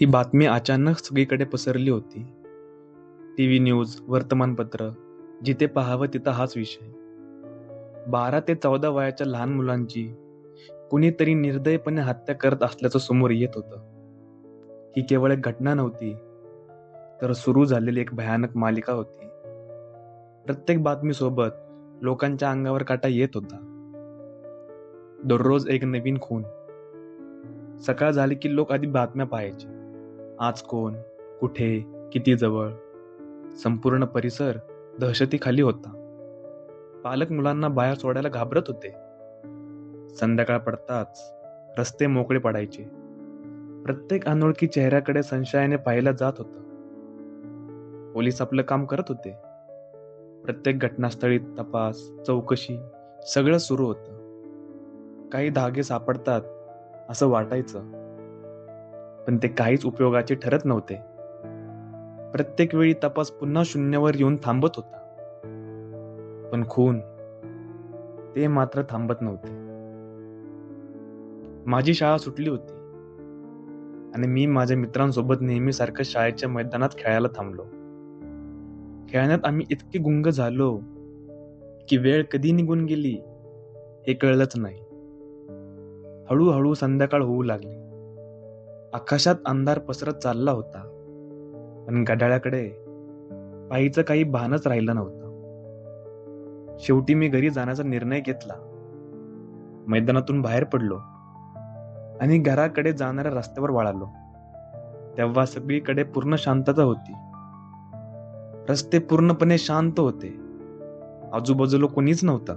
ही बातमी अचानक सगळीकडे पसरली होती. टी व्ही न्यूज वर्तमानपत्र जिथे पाहावं तिथं हाच विषय. बारा ते चौदा वयाच्या लहान मुलांची कुणीतरी निर्दयपणे हत्या करत असल्याचं समोर येत होतं. ही केवळ एक घटना नव्हती तर सुरू झालेली एक भयानक मालिका होती. प्रत्येक बातमीसोबत लोकांच्या अंगावर काटा येत होता. दररोज एक नवीन खून. सकाळ झाली की लोक आधी बातम्या पाहायचे. आज कोण कुठे किती जवळ? संपूर्ण परिसर दहशतीखाली होता. पालक मुलांना बाहेर सोडायला घाबरत होते. संध्याकाळ पडताच रस्ते मोकळे पडायचे. प्रत्येक अनोळखी चेहऱ्याकडे संशयाने पाहिलं जात होतं. पोलीस आपलं काम करत होते. प्रत्येक घटनास्थळी तपास चौकशी सगळं सुरू होतं. काही धागे सापडतात असं वाटायचं. पण ते काहीच उपयोगाचे ठरत नव्हते. प्रत्येक वेळी तपास पुन्हा शून्यावर येऊन थांबत होता. पण खून ते मात्र थांबत नव्हते. माझी शाळा सुटली होती. आणि मी माझ्या मित्रांसोबत नेहमीसारखं शाळेच्या मैदानात खेळायला थांबलो. खेळण्यात आम्ही इतके गुंग झालो की वेळ कधी निघून गेली हे कळलंच नाही. हळूहळू संध्याकाळ होऊ लागली. आकाशात अंधार पसरत चालला होता. पण गडाळ्याकडे पायीचं काही भानच राहिलं नव्हतं. शेवटी मी घरी जाण्याचा निर्णय घेतला. मैदानातून बाहेर पडलो आणि घराकडे जाणाऱ्या रस्त्यावर वळालो. तेव्हा सगळीकडे पूर्ण शांतता होती. रस्ते पूर्णपणे शांत होते. आजूबाजूला कोणीच नव्हतं.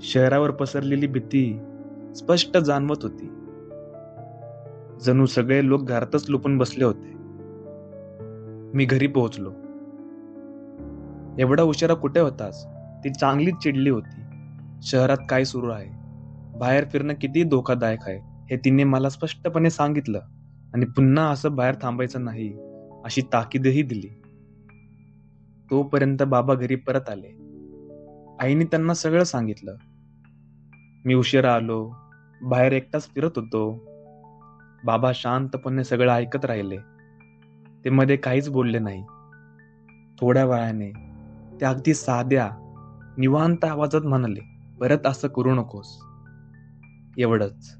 शहरावर पसरलेली भीती स्पष्ट जाणवत होती. जणू सगळे लोक घरातच लुपून बसले होते. मी घरी पोहोचलो. एवढा उशिरा कुठे होतास? ती चांगलीच चिडली होती. शहरात काय सुरू आहे? बाहेर फिरणं किती धोकादायक आहे हे तिने मला स्पष्टपणे सांगितलं आणि पुन्हा असं बाहेर थांबायचं नाही अशी ताकीदही दिली. तोपर्यंत बाबा घरी परत आले. आईने त्यांना सगळं सांगितलं. मी उशिरा आलो बाहेर एकटाच फिरत होतो बाबा शांतपणे सगळं ऐकत राहिले. ते मध्ये काहीच बोलले नाही. थोड्या वेळाने ते अगदी साध्या निवांत आवाजात म्हणाले परत असं करू नकोस. एवढंच.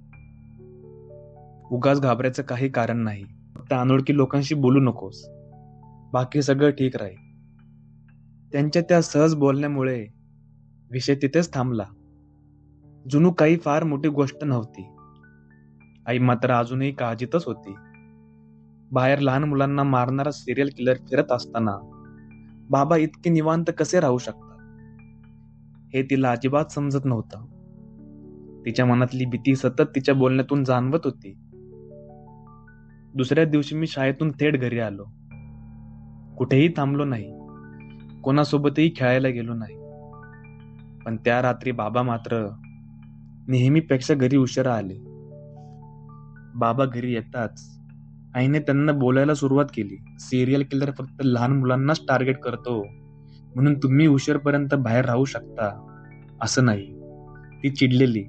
उगाच घाबरायचं काही कारण नाही. फक्त अनोळखी लोकांशी बोलू नकोस. बाकी सगळं ठीक राहील. त्यांच्या त्या सहज बोलण्यामुळे विषय तिथेच थांबला. जुनू काही फार मोठी गोष्ट नव्हती. आई मात्र अजूनही काळजीतच होती. बाहेर लहान मुलांना मारणारा सिरियल किलर फिरत असताना बाबा इतके निवांत कसे राहू शकतात? हे तिला अजिबात समजत नव्हतं. तिच्या मनातली भीती सतत तिच्या बोलण्यातून जाणवत होती. दुसऱ्या दिवशी मी शाळेतून थेट घरी आलो. कुठेही थांबलो नाही. कोणासोबतही खेळायला गेलो नाही. पण त्या रात्री बाबा मात्र नेहमीपेक्षा घरी उशिरा आले. बाबा घरी येताच आईने त्यांना बोलायला सुरुवात केली. सिरियल किलर फक्त लहान मुलांनाच टार्गेट करतो. म्हणून तुम्ही उशीरपर्यंत बाहेर राहू शकता. असं नाही. ती चिडलेली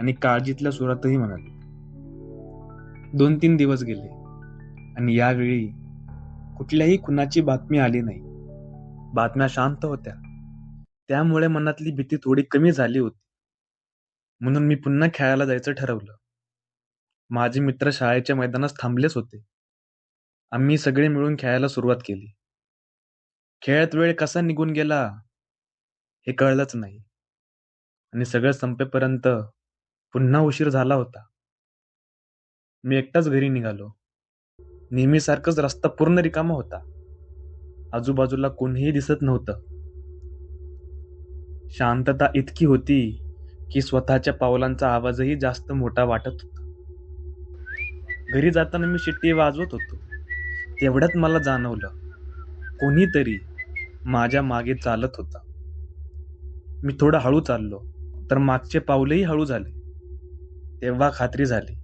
आणि काळजीतल्या सुरातही म्हणाली. दोन तीन दिवस गेले. आणि यावेळी कुठल्याही खुनाची बातमी आली नाही. बातम्या शांत होत्या. त्यामुळे मनातली भीती थोडी कमी झाली होती. म्हणून मी पुन्हा खेळायला जायचं ठरवलं. माझे मित्र शाळेच्या मैदानात थांबलेच होते. आम्ही सगळे मिळून खेळायला सुरुवात केली. खेळात वेळ कसा निघून गेला हे कळलंच नाही. आणि सगळं संपेपर्यंत पुन्हा उशीर झाला होता. मी एकटाच घरी निघालो. नेहमीसारखंच रस्ता पूर्ण रिकामा होता. आजूबाजूला कोणीही दिसत नव्हतं. शांतता इतकी होती की स्वतःच्या पावलांचा आवाजही जास्त मोठा वाटत होता घरी जाताना मी शिट्टी वाजवत होतो. तेवढ्यात मला जाणवलं कोणीतरी माझ्या मागे चालत होता. मी थोडं हळू चाललो तर मागचे पावलेही हळू झाले. तेव्हा खात्री झाली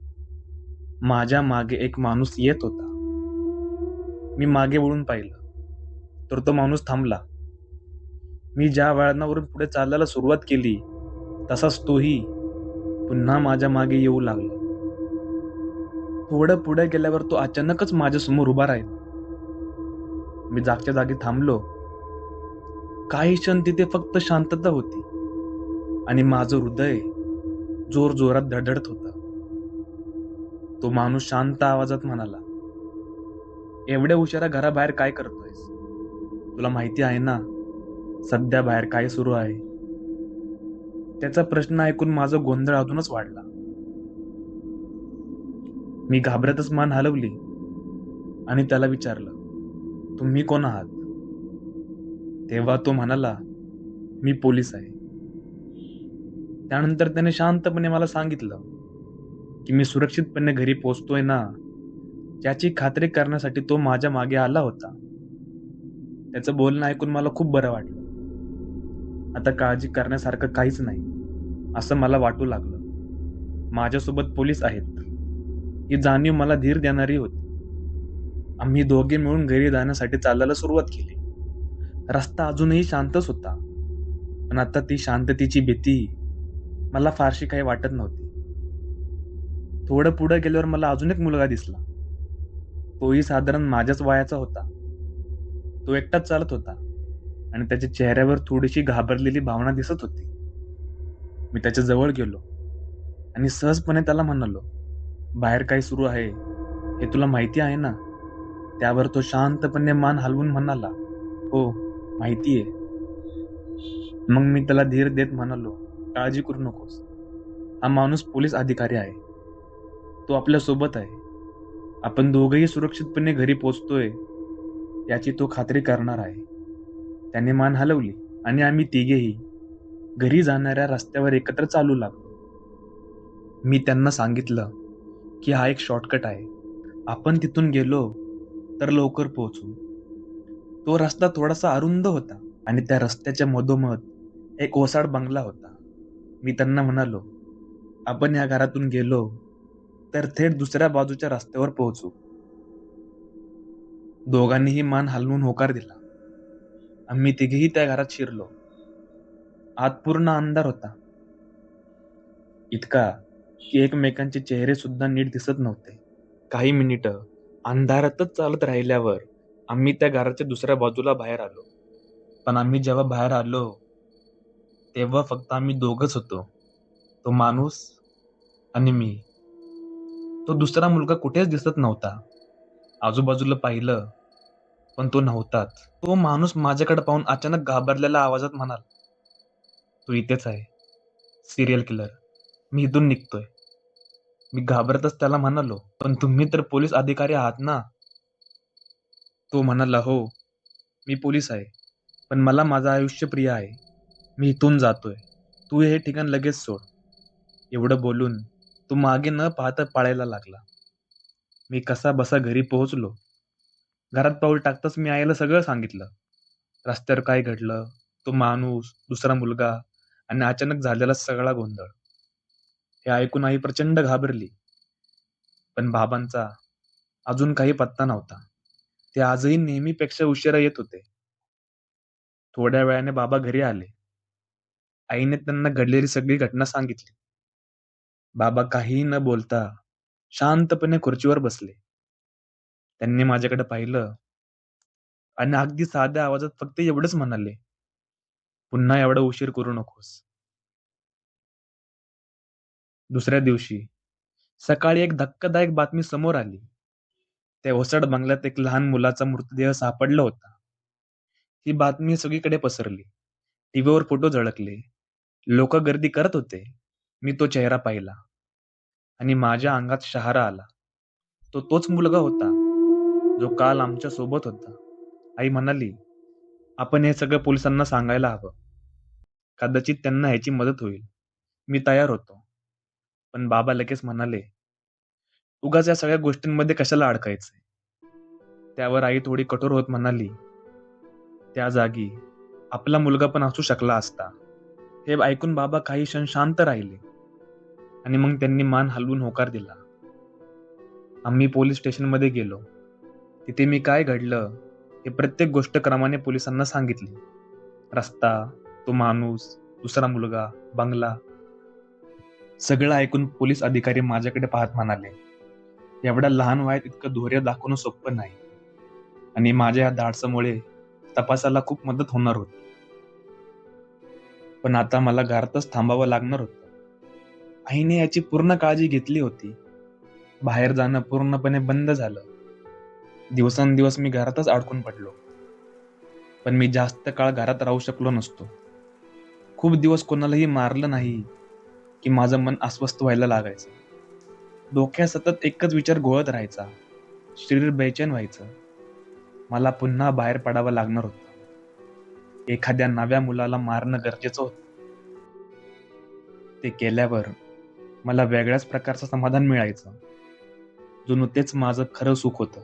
माझ्या मागे एक माणूस येत होता. मी मागे वळून पाहिलं तर तो माणूस थांबला. मी ज्या वळणावरून पुढे चालायला सुरुवात केली तसाच तोही पुन्हा माझ्या मागे येऊ लागला. थोडं पुढे गेल्यावर तो अचानकच माझ्यासमोर उभा राहील. मी जागच्या जागी थांबलो. काही क्षण तिथे फक्त शांतता होती आणि माझं हृदय जोर जोरात धडधडत होता. तो माणूस शांत आवाजात म्हणाला एवढ्या उशिरा घराबाहेर काय करतोयस? तुला माहिती आहे ना सध्या बाहेर काय सुरू आहे? त्याचा प्रश्न ऐकून माझा गोंधळ अजूनच वाढला. मी घाबरतच मान हलवली आणि त्याला विचारलं तुम्ही कोण आहात? तेव्हा तो म्हणाला मी पोलीस आहे. त्यानंतर त्याने शांतपणे मला सांगितलं की मी सुरक्षितपणे घरी पोचतोय ना याची खात्री करण्यासाठी तो माझ्या मागे आला होता. त्याचं बोलणं ऐकून मला खूप बरं वाटलं. आता काळजी करण्यासारखं काहीच नाही असं मला वाटू लागलं. माझ्यासोबत पोलीस आहेत. ही जाणीव मला धीर देणारी होती. आम्ही दोघे मिळून घरी जाण्यासाठी चालायला सुरुवात केली. रस्ता अजूनही शांतच होता. पण आता ती शांततेची भीती मला फारशी काही वाटत नव्हती. थोडं पुढे गेल्यावर मला अजून एक मुलगा दिसला. तोही साधारण माझ्याच वयाचा होता. तो एकटाच चालत होता आणि त्याच्या चेहऱ्यावर थोडीशी घाबरलेली भावना दिसत होती. मी त्याच्याजवळ गेलो आणि सहजपणे त्याला म्हणालो बाहेर काय सुरू आहे हे तुला माहिती आहे ना? त्यावर तो शांतपणे मान हलवून म्हणाला हो माहिती आहे. मग मी त्याला धीर देत म्हणालो काळजी करू नकोस. हा माणूस पोलीस अधिकारी आहे. तो आपल्यासोबत आहे. आपण दोघंही सुरक्षितपणे घरी पोचतोय याची तो खात्री करणार आहे. त्याने मान हलवली आणि आम्ही तिघेही घरी जाणाऱ्या रस्त्यावर एकत्र चालू लागलो. मी त्यांना सांगितलं की हा एक शॉर्टकट आहे. आपण तिथून गेलो तर लवकर पोहोचू. तो रस्ता थोडासा अरुंद होता आणि त्या रस्त्याच्या मधोमध एक ओसाड बंगला होता. मी त्यांना म्हणालो आपण या घरातून गेलो तर थेट दुसऱ्या बाजूच्या रस्त्यावर पोहोचू. दोघांनीही मान हलवून होकार दिला. आम्ही तिघेही त्या घरात शिरलो. आत पूर्ण अंधार होता. इतका की एकमेकांचे चेहरे सुद्धा नीट दिसत नव्हते. काही मिनिटं अंधारातच चालत राहिल्यावर आम्ही त्या घराच्या दुसऱ्या बाजूला बाहेर आलो. पण आम्ही जेव्हा बाहेर आलो तेव्हा फक्त आम्ही दोघच होतो. तो माणूस आणि मी. तो दुसरा मुलगा कुठेच दिसत नव्हता. आजूबाजूला पाहिलं पण तो नव्हताच. तो माणूस माझ्याकडे पाहून अचानक घाबरलेल्या आवाजात म्हणाल तू इथेच आहे सिरियल किलर मी इथून निघतोय. मी घाबरतच त्याला म्हणालो पण तुम्ही तर पोलीस अधिकारी आहात ना? तो म्हणाला हो मी पोलीस आहे पण मला माझं आयुष्य प्रिय आहे. मी इथून जातोय. तू हे ठिकाण लगेच सोड. एवढं बोलून तो मागे न पाहता पाळायला लागला. मी कसा बसा घरी पोहोचलो. घरात पाऊल टाकताच मी आईला सगळं सांगितलं. रस्त्यावर काय घडलं? तो माणूस दुसरा मुलगा आणि अचानक झालेला सगळा गोंधळ. हे ऐकून आई प्रचंड घाबरली. पण बाबांचा अजून काही पत्ता नव्हता. ते आजही नेहमीपेक्षा उशिरा येत होते. थोड्या वेळाने बाबा घरी आले. आईने त्यांना घडलेली सगळी घटना सांगितली. बाबा काहीही न बोलता शांतपणे खुर्चीवर बसले. त्यांनी माझ्याकडे पाहिलं आणि अगदी साध्या आवाजात फक्त एवढंच म्हणाले पुन्हा एवढा उशीर करू नकोस. दुसऱ्या दिवशी. सकाळी एक धक्कादायक बातमी समोर आली. त्या ओसाड बंगल्यात एक लहान मुलाचा मृतदेह सापडला होता. ही बातमी सगळीकडे पसरली. टीव्हीवर फोटो झळकले. लोक गर्दी करत होते. मी तो चेहरा पाहिला. आणि माझ्या अंगात शहारा आला. तो तोच मुलगा होता. जो काल आमच्यासोबत होता. आई म्हणाली आपण हे सगळं पोलिसांना सांगायला हवं. कदाचित त्यांना ह्याची मदत होईल. मी तयार होतो. पण बाबा लगेच म्हणाले उगाच या सगळ्या गोष्टींमध्ये कशाला अडकायचे त्यावर आई थोडी कठोर होत म्हणाली त्या जागी आपला मुलगा पण असू शकला असता. हे ऐकून बाबा काही क्षण शांत राहिले आणि मग त्यांनी मान हलवून होकार दिला. आम्ही पोलीस स्टेशनमध्ये गेलो. तिथे मी काय घडलं हे प्रत्येक गोष्ट क्रमाने पोलिसांना सांगितली. रस्ता तो माणूस दुसरा मुलगा बंगला सगळं ऐकून पोलीस अधिकारी माझ्याकडे पाहत म्हणाले एवढ्या लहान वयात इतकं धैर्य दाखवणं सोपं नाही. आणि माझ्या या धाडसामुळे तपासाला खूप मदत होणार होती. पण आता मला घरातच थांबावं लागणार होतं. आईने याची पूर्ण काळजी घेतली होती. बाहेर जाणं पूर्णपणे बंद झालं. दिवसांदिवस मी घरातच अडकून पडलो. पण मी जास्त काळ घरात राहू शकलो नसतो. खूप दिवस कोणालाही मारलं नाही की माझं मन अस्वस्थ व्हायला लागायचं. डोक्यात सतत एकच विचार गोळत राहायचा. शरीर बेचैन व्हायचं. मला पुन्हा बाहेर पडावं लागणार होतं. एखाद्या नव्या मुलाला मारणं गरजेचं होतं. ते केल्यावर मला वेगळ्याच प्रकारचं समाधान मिळायचं. जुनू तेच माझं खरं सुख होतं.